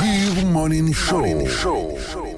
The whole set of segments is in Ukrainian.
Good Morning Show. Morning Show.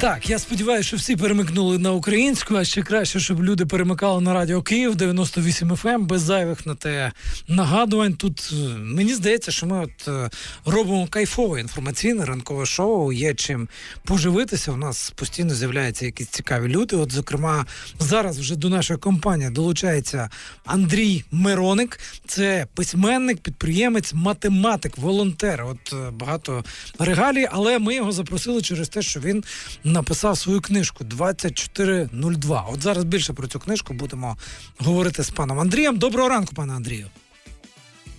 Так, я сподіваюся, що всі перемикнули на українську, а ще краще, щоб люди перемикали на радіо Київ 98 FM ем, без зайвих на те нагадувань. Тут е, мені здається, що ми от е, робимо кайфове інформаційне ранкове шоу. Є чим поживитися. У нас постійно з'являються якісь цікаві люди. От, зокрема, зараз вже до нашої компанії долучається Андрій Мироник. Це письменник, підприємець, математик, волонтер. От е, багато регалій, але ми його запросили через те, що він написав свою книжку 2402. От зараз більше про цю книжку будемо говорити з паном Андрієм. Доброго ранку, пане Андрію.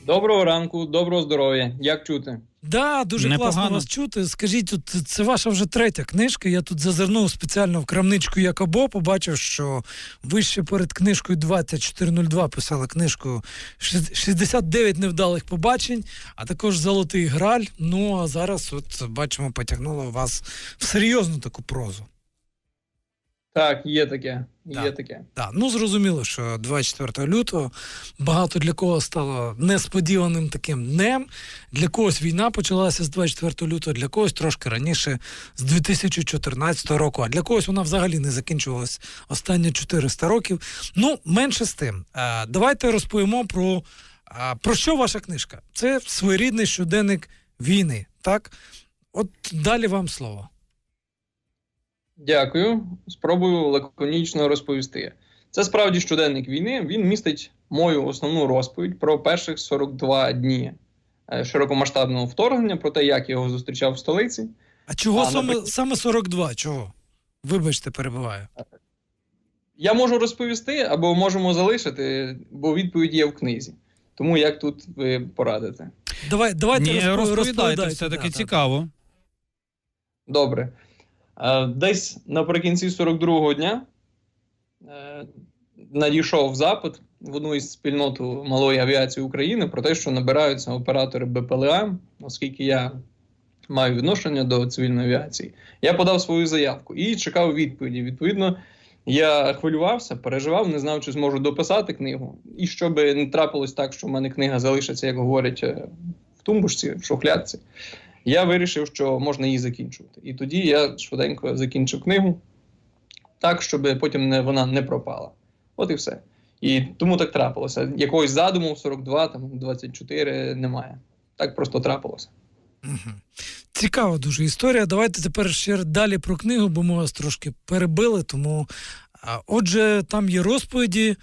Доброго ранку, доброго здоров'я. Як чути? Да, дуже Непогано. класно вас чути. Скажіть, тут це ваша вже третя книжка. Я тут зазирнув спеціально в крамничку Якобо, побачив, що ви ще перед книжкою 2402 писали книжку «Шість- 69 невдалих побачень, а також Золотий Граль. Ну а зараз, от бачимо, потягнуло вас в серйозну таку прозу. Так, є таке. Є Так. таке. Так, ну зрозуміло, що 24 лютого багато для кого стало несподіваним таким днем. Для когось війна почалася з 24 лютого, для когось трошки раніше, з 2014 року, а для когось вона взагалі не закінчувалась останні 400 років. Ну, менше з тим. Е, Давайте розповімо про, е, про що ваша книжка. Це своєрідний щоденник війни. Так, от далі вам слово. Дякую. Спробую лаконічно розповісти. Це справді щоденник війни. Він містить мою основну розповідь про перших 42 дні е, широкомасштабного вторгнення, про те, як я його зустрічав в столиці. А чого А, саме, наприк- саме 42? Чого? Вибачте, перебиваю. Я можу розповісти або можемо залишити, бо відповідь є в книзі. Тому як тут ви порадите? Давай, давайте Ні, розпо- розповідайте, все таки Да, да. цікаво. Добре. Е, Десь наприкінці 42-го дня е, надійшов запит в одну із спільноту малої авіації України про те, що набираються оператори БПЛА, оскільки я маю відношення до цивільної авіації. Я подав свою заявку і чекав відповіді. Відповідно, я хвилювався, переживав, не знав, чи зможу дописати книгу. І щоб не трапилось так, що в мене книга залишиться, як говорять, е, в тумбушці, в шухлядці я вирішив, що можна її закінчувати. І тоді я швиденько закінчив книгу так, щоб потім не, вона не пропала. От і все. І тому так трапилося. Якогось задуму 42, там 24 немає. Так просто трапилося. Цікава дуже історія. Давайте тепер ще далі про книгу, бо ми вас трошки перебили. Тому, отже, там є розповіді.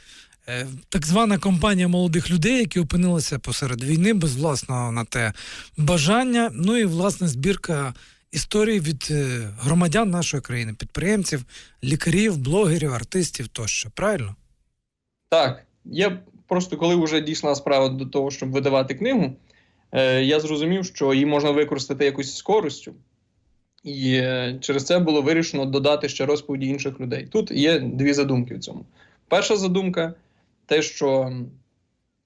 Е, Так звана компанія молодих людей, які опинилися посеред війни без власного на те бажання. Ну і власне збірка історій від е, громадян нашої країни, підприємців, лікарів, блогерів, артистів тощо. Правильно? Так, я просто коли вже дійшла справа до того, щоб видавати книгу, е, я зрозумів, що її можна використати якось з користю. І через це було вирішено додати ще розповіді інших людей. Тут є дві задумки в цьому. Перша задумка те, що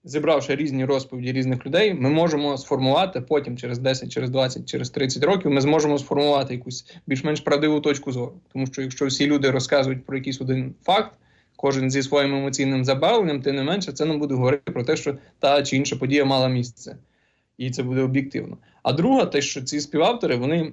зібравши різні розповіді різних людей, ми можемо сформувати потім, через 10, через 20, через 30 років, ми зможемо сформувати якусь більш-менш правдиву точку зору. Тому що якщо всі люди розказують про якийсь один факт, кожен зі своїм емоційним забавленням, тим не менше, це нам буде говорити про те, що та чи інша подія мала місце. І це буде об'єктивно. А друга, те, що ці співавтори, вони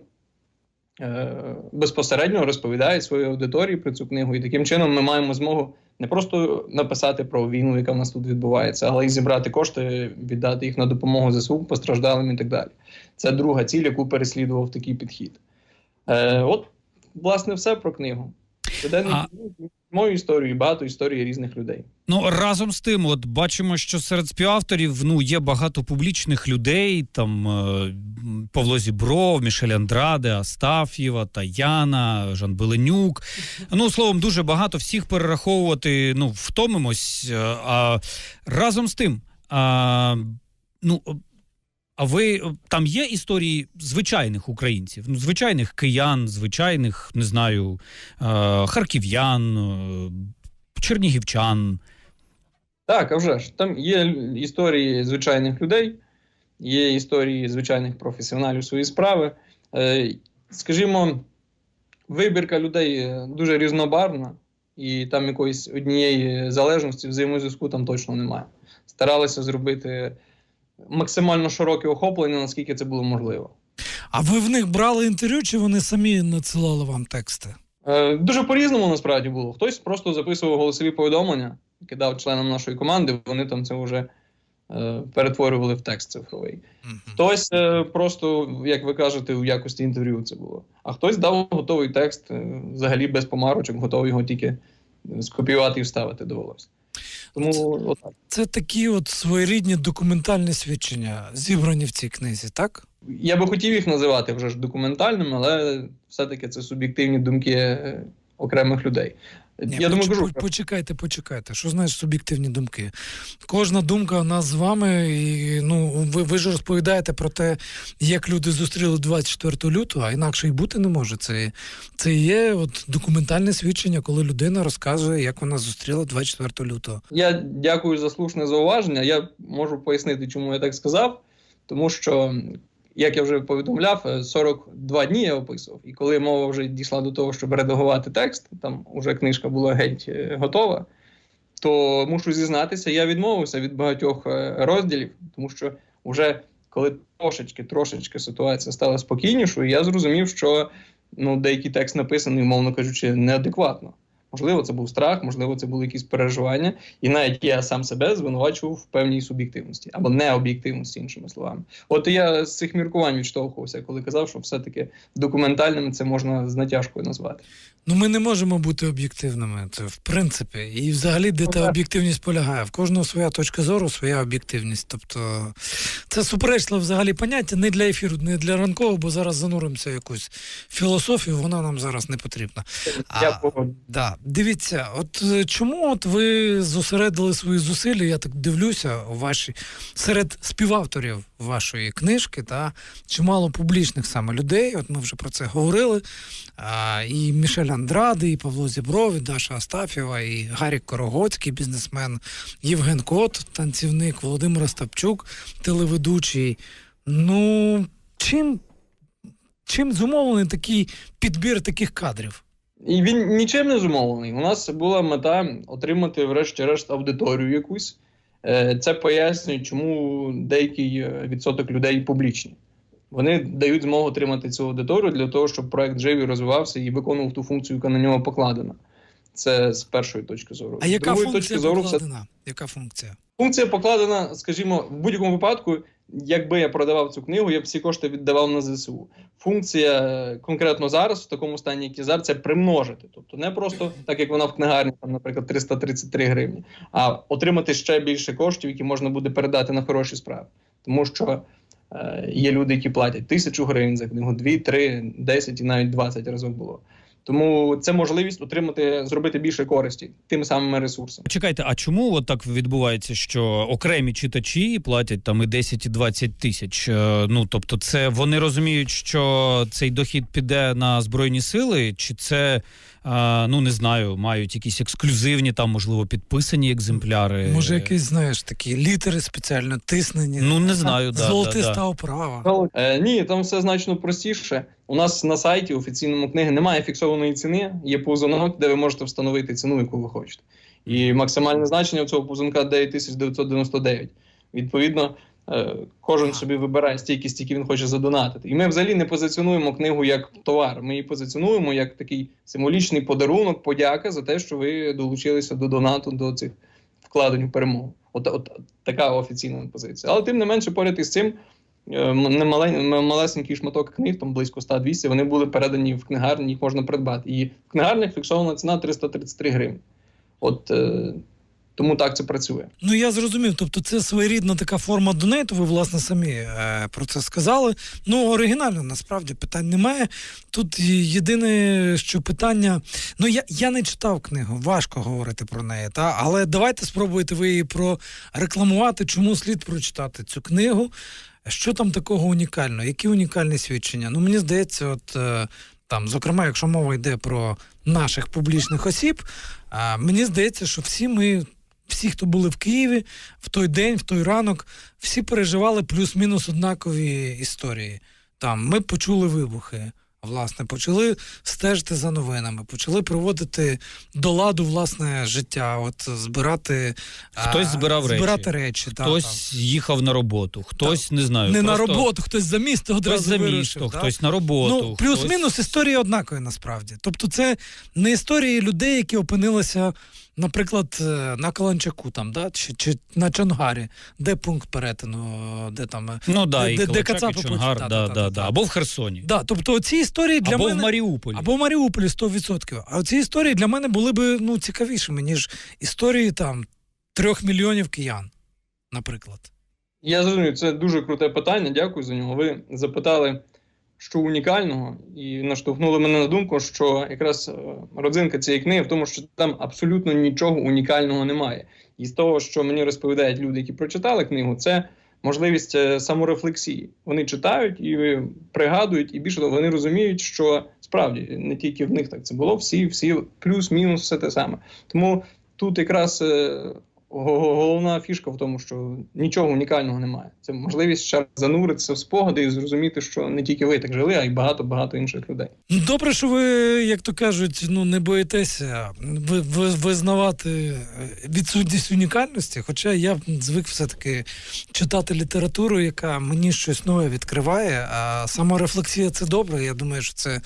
е, безпосередньо розповідають своїй аудиторії про цю книгу. І таким чином ми маємо змогу не просто написати про війну, яка в нас тут відбувається, але й зібрати кошти, віддати їх на допомогу ЗСУ, постраждалим і так далі. Це друга ціль, яку переслідував такий підхід. Е, от, власне, все про книгу. Щоденник А- мою історію, і багато історій різних людей. Ну разом з тим, от бачимо, що серед співавторів ну є багато публічних людей. Там е, Павло Зібров, Мішель Андраде, Астаф'єва, Таяна, Жан Беленюк. Ну словом, дуже багато всіх перераховувати. Ну втомимось. е, А разом з тим, а, ну. А ви там є історії звичайних українців, ну звичайних киян, звичайних, не знаю, е, харків'ян, е, чернігівчан. Так, а вже ж. Там є історії звичайних людей, є історії звичайних професіоналів своєї справи. Е, скажімо, вибірка людей дуже різнобарвна, і там якоїсь однієї залежності, взаємозв'язку там точно немає. Старалися зробити максимально широке охоплення, наскільки це було можливо. А ви в них брали інтерв'ю, чи вони самі надсилали вам тексти? Е, Дуже по-різному насправді було. Хтось просто записував голосові повідомлення, кидав членам нашої команди, вони там це вже е, перетворювали в текст цифровий. Мгм. Хтось е, просто, як ви кажете, у якості інтерв'ю це було. А хтось дав готовий текст, е, взагалі без помарочок, готовий його тільки е, скопіювати і вставити довелося. Тому от Це такі от своєрідні документальні свідчення, зібрані в цій книзі, так? Я би хотів їх називати вже ж документальними, але все-таки це суб'єктивні думки е, окремих людей. Ні, Я думаю, кажу, почекайте, почекайте. Що значить суб'єктивні думки? Кожна думка у нас з вами, і ну ви, ви ж розповідаєте про те, як люди зустріли 24 лютого, а інакше й бути не може. Це, це є от документальне свідчення, коли людина розказує, як вона зустріла 24 лютого. Я дякую за слушне зауваження. Я можу пояснити, чому я так сказав. Тому що, як я вже повідомляв, е, 42 дні я описував. І коли мова вже дійшла до того, щоб редагувати текст, там вже книжка була геть е, готова, то мушу зізнатися, я відмовився від багатьох е, розділів, тому що вже коли трошечки, трошечки ситуація стала спокійнішою, я зрозумів, що ну, деякий текст написаний, мовно кажучи, неадекватно. Можливо, це був страх, можливо, це були якісь переживання, і навіть я сам себе звинувачував в певній суб'єктивності або необ'єктивності, іншими словами. От я з цих міркувань відштовхувався, коли казав, що все-таки документальним це можна з натяжкою назвати. Ну, ми не можемо бути об'єктивними. Це в принципі. І взагалі, де Ну, та об'єктивність полягає. В кожного своя точка зору, своя об'єктивність. Тобто це суперечливе взагалі поняття не для ефіру, не для ранкового, бо зараз зануримося якусь філософію, вона нам зараз не потрібна. А. Да, дивіться, от е, чому от ви зосередили свої зусилля, я так дивлюся, ваші серед співавторів вашої книжки, та чимало публічних саме людей. От ми вже про це говорили. А, і Мішель Андради, і Павло Зібров, і Даша Астафєва, і Гарік Корогоцький, бізнесмен, Євген Кот, танцівник, Володимир Остапчук, телеведучий. Ну, чим, чим зумовлений такий підбір таких кадрів? І він нічим не зумовлений. У нас була мета отримати, врешті-решт, аудиторію якусь. Е, Це пояснює, чому деякий е, відсоток людей публічні. Вони дають змогу отримати цю аудиторію для того, щоб проект жив і розвивався і виконував ту функцію, яка на нього покладена. Це з першої точки зору. А яка другої функція точки зору, це? Яка функція? Функція покладена, скажімо, в будь-якому випадку, якби я продавав цю книгу, я б всі кошти віддавав на ЗСУ. Функція е, конкретно зараз, в такому стані, як і зараз, це примножити. Тобто не просто так, як вона в книгарні, там, наприклад, 333 гривні, а отримати ще більше коштів, які можна буде передати на хороші справи. Тому що є люди, які платять тисячу гривень за книгу, 2, 3, 10 і навіть 20 разів було. Тому це можливість отримати, зробити більше користі тими самими ресурсами. Чекайте, а чому от так відбувається, що окремі читачі платять там і 10, і 20 тисяч? Е, Ну тобто, це вони розуміють, що цей дохід піде на збройні сили, чи це е, ну не знаю, мають якісь ексклюзивні, там можливо підписані екземпляри? Може, якісь, знаєш, такі літери спеціально тиснені, ну не знаю, да, золотиста да, да. оправа. Е, ні, там все значно простіше. У нас на сайті офіційному книги немає фіксованої ціни, є повзунок, де ви можете встановити ціну, яку ви хочете. І максимальне значення цього повзунка 9999. Відповідно, кожен собі вибирає стільки, стільки він хоче задонатити. І ми взагалі не позиціонуємо книгу як товар. Ми її позиціонуємо як такий символічний подарунок, подяка за те, що ви долучилися до донату до цих вкладень в перемогу. От, от така офіційна позиція. Але тим не менше, поряд із цим. е, малесенький шматок книг, там близько 100-200, вони були передані в книгарні, їх можна придбати. І в книгарнях фіксована ціна 333 гривні. От е, тому так це працює. Ну я зрозумів. Тобто, це своєрідна така форма донейту. Ви власне самі е, про це сказали. Ну оригінально насправді питань немає. Тут єдине, що питання. Ну я, я не читав книгу, важко говорити про неї. Та але давайте спробуйте ви її прорекламувати. Чому слід прочитати цю книгу? Що там такого унікального? Які унікальні свідчення? Ну мені здається, от. Е, там, зокрема, якщо мова йде про наших публічних осіб, мені здається, що всі ми всі, хто були в Києві в той день, в той ранок, всі переживали плюс-мінус однакові історії. Там ми почули вибухи. Власне, почали стежити за новинами, почали приводити до ладу власне життя, от збирати Хтось збирав речі. збирати речі. та, Хтось їхав на роботу, хтось не знаю. не на роботу, хтось за місто Хтось одразу за вирушив, місто, та? хтось на роботу. Ну, плюс-мінус хтось... історії однакові насправді. Тобто, це не історії людей, які опинилися, наприклад, е, на Каланчаку там, да? чи, чи на Чонгарі, де пункт перетину, де там. е, Ну да, де- і де- де Кацапи і Чонгар, да, да, та, да, або в Херсоні, Да, тобто ці історії для або мене. в Маріуполі. Або в Маріуполі 100%. А ці історії для мене були б ну, цікавішими, ніж історії там трьох мільйонів киян, наприклад. Я зрозумів, це дуже круте питання. Дякую за нього. Ви запитали, що унікального, і наштовхнули мене на думку, що якраз е, родзинка цієї книги в тому, що там абсолютно нічого унікального немає. І з того, що мені розповідають люди, які прочитали книгу, це можливість е, саморефлексії. Вони читають і пригадують, і більше того, вони розуміють, що справді не тільки в них так це було, всі, всі плюс-мінус все те саме. Тому тут якраз е, головна фішка в тому, що нічого унікального немає. Це можливість ще раз зануритися в спогади і зрозуміти, що не тільки ви так жили, а й багато багато інших людей. Ну, Добре, що ви, як то кажуть, ну не боїтеся ви, ви, визнавати е, відсутність унікальності. Хоча я звик все-таки читати літературу, яка мені щось нове відкриває. А саморефлексія це добре. Я думаю, що це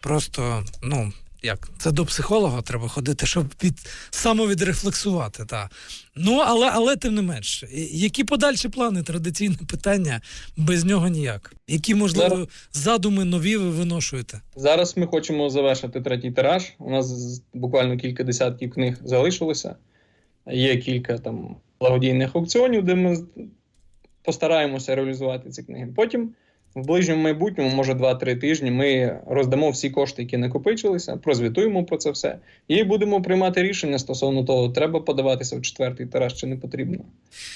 просто, ну. Як це до психолога треба ходити, щоб від самовідрефлексувати, та ну але але тим не менш, які подальші плани? Традиційне питання без нього ніяк. Які можливо Зараз- задуми нові ви виношуєте? Зараз ми хочемо завершити третій тираж. У нас буквально кілька десятків книг залишилося. Є кілька там благодійних аукціонів, де ми постараємося реалізувати ці книги. Потім, в ближньому майбутньому, може 2-3 тижні, ми роздамо всі кошти, які накопичилися, прозвітуємо про це все, і будемо приймати рішення стосовно того, треба подаватися в четвертий тираж чи не потрібно.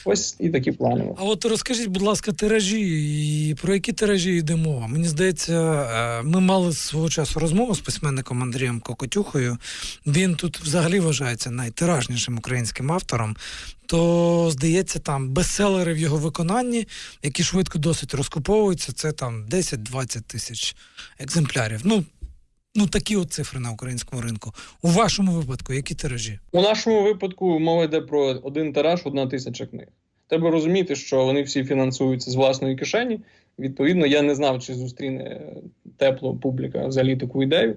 Ось і такі плани. А от розкажіть, будь ласка, тиражі і про які тиражі йде мова? Мені здається, е, ми мали свого часу розмову з письменником Андрієм Кокотюхою. Він тут взагалі вважається найтиражнішим українським автором. То здається, там бестселери в його виконанні, які швидко досить розкуповуються, це там 10-20 тисяч екземплярів. Ну, ну такі от цифри на українському ринку. У вашому випадку, які тиражі? У нашому випадку мова йде про один тираж, одна тисяча книг. Треба розуміти, що вони всі фінансуються з власної кишені. Відповідно, я не знав, чи зустріне тепло публіка взагалі таку ідею.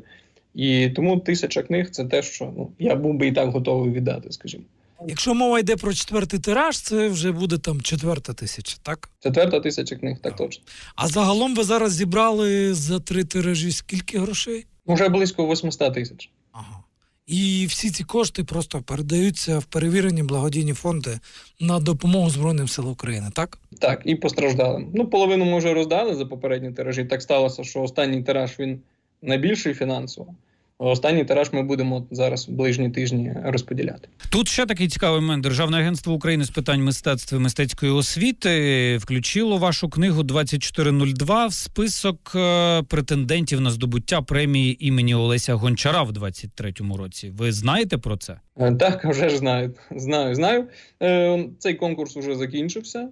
І тому тисяча книг це те, що ну, я був би і так готовий віддати, скажімо. Якщо мова йде про четвертий тираж, це вже буде там четверта тисяча, так? Четверта тисяча книг, так точно. А загалом ви зараз зібрали за три тиражі скільки грошей? Вже близько 800 тисяч. Ага. І всі ці кошти просто передаються в перевірені благодійні фонди на допомогу Збройним силам України, так? Так, і постраждалим. Ну, половину ми вже роздали за попередні тиражі. Так сталося, що останній тираж він найбільший фінансово. Останній тираж ми будемо зараз в ближні тижні розподіляти. Тут ще такий цікавий момент. Державне агентство України з питань мистецтва і мистецької освіти включило вашу книгу 2402 в список е, претендентів на здобуття премії імені Олеся Гончара в 23-му році. Ви знаєте про це? Е, Так, вже ж знаю. Знаю, знаю. Е, Цей конкурс вже закінчився.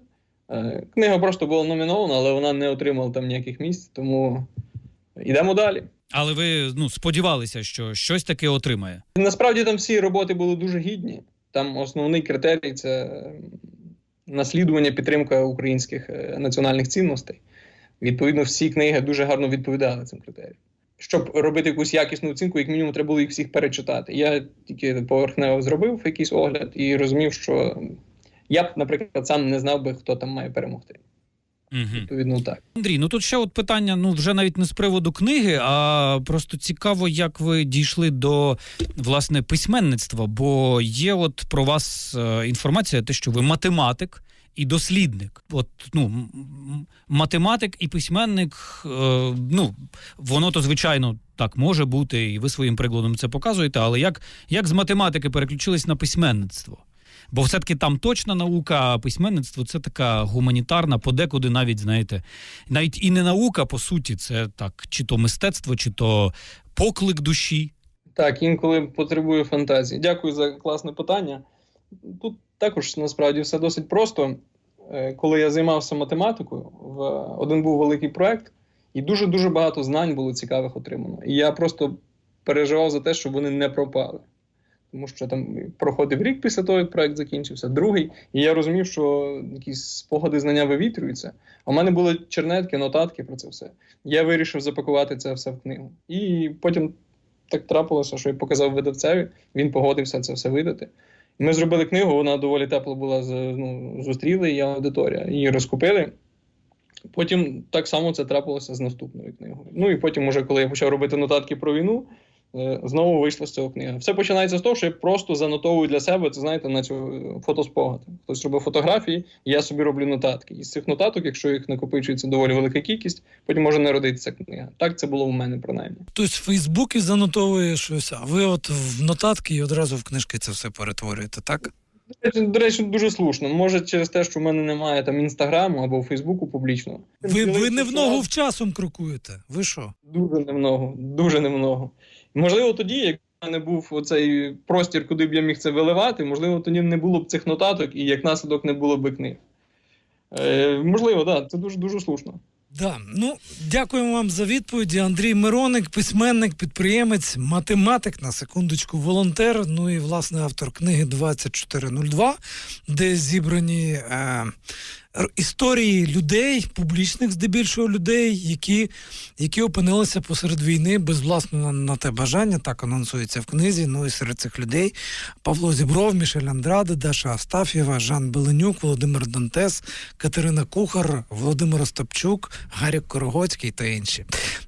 Книга просто була номінована, але вона не отримала там ніяких місць, тому йдемо далі. Але ви ну сподівалися, що щось таке отримає. Насправді там всі роботи були дуже гідні. Там основний критерій це наслідування, підтримка українських е, національних цінностей. Відповідно, всі книги дуже гарно відповідали цим критеріям. Щоб робити якусь якісну оцінку, як мінімум, треба було їх всіх перечитати. Я тільки поверхнево зробив якийсь огляд і розумів, що я б, наприклад, сам не знав би, хто там має перемогти. Угу. Відповідно, так. Андрій, ну тут ще от питання, ну вже навіть не з приводу книги, а просто цікаво, як ви дійшли до власне письменництва. Бо є от про вас е, інформація, те, що ви математик і дослідник. От ну математик і письменник, е, ну воно то звичайно так може бути, і ви своїм прикладом це показуєте. Але як, як з математики переключились на письменництво? Бо все-таки там точна наука, а письменництво це така гуманітарна, подекуди навіть, знаєте, навіть і не наука, по суті, це так, чи то мистецтво, чи то поклик душі. Так, інколи потребує фантазії. Дякую за класне питання. Тут також насправді все досить просто. Е, Коли я займався математикою, в один був великий проект, І дуже дуже багато знань було цікавих отримано. І я просто переживав за те, щоб вони не пропали. Тому що там проходив рік після того, як проект закінчився, другий, і я розумів, що якісь спогади знання вивітрюються. А в мене були чернетки, нотатки про це все. Я вирішив запакувати це все в книгу. І потім так трапилося, що я показав видавцеві, він погодився це все видати. Ми зробили книгу, вона доволі тепло була ну, зустріли її аудиторія, її розкупили. Потім так само це трапилося з наступною книгою. Ну і потім, уже коли я почав робити нотатки про війну, знову вийшла з цього книга. Все починається з того, що я просто занотовую для себе, це знаєте, на цю е, фотоспогад. Хтось робив фотографії, і я собі роблю нотатки. І з цих нотаток, якщо їх накопичується доволі велика кількість, потім може народитися книга. Так це було у мене принаймні. Хтось в Фейсбуці занотовує щось, а ви от в нотатки і одразу в книжки це все перетворюєте, так? До речі- дуже слушно. Може, через те, що в мене немає там інстаграму або Фейсбуку публічного. Ви, ви не в ногу в часом крокуєте. Ви що? Дуже немного, дуже немного. Можливо, тоді, як мене був оцей простір, куди б я міг це виливати, можливо, тоді не було б цих нотаток і як наслідок не було б книг. Е, можливо, так, да, це дуже дуже слушно. Да, ну дякуємо вам за відповіді. Андрій Мироник, письменник, підприємець, математик, на секундочку, волонтер. Ну і власне автор книги 2402, де зібрані е, історії людей, публічних здебільшого людей, які, які опинилися посеред війни без власного на, те бажання. Так анонсується в книзі. Ну і серед цих людей Павло Зібров, Мішель Андраде, Даша Астафєва, Жан Беленюк, Володимир Дантес, Катерина Кухар, Володимир Остапчук, Гарік Корогоцький та інші.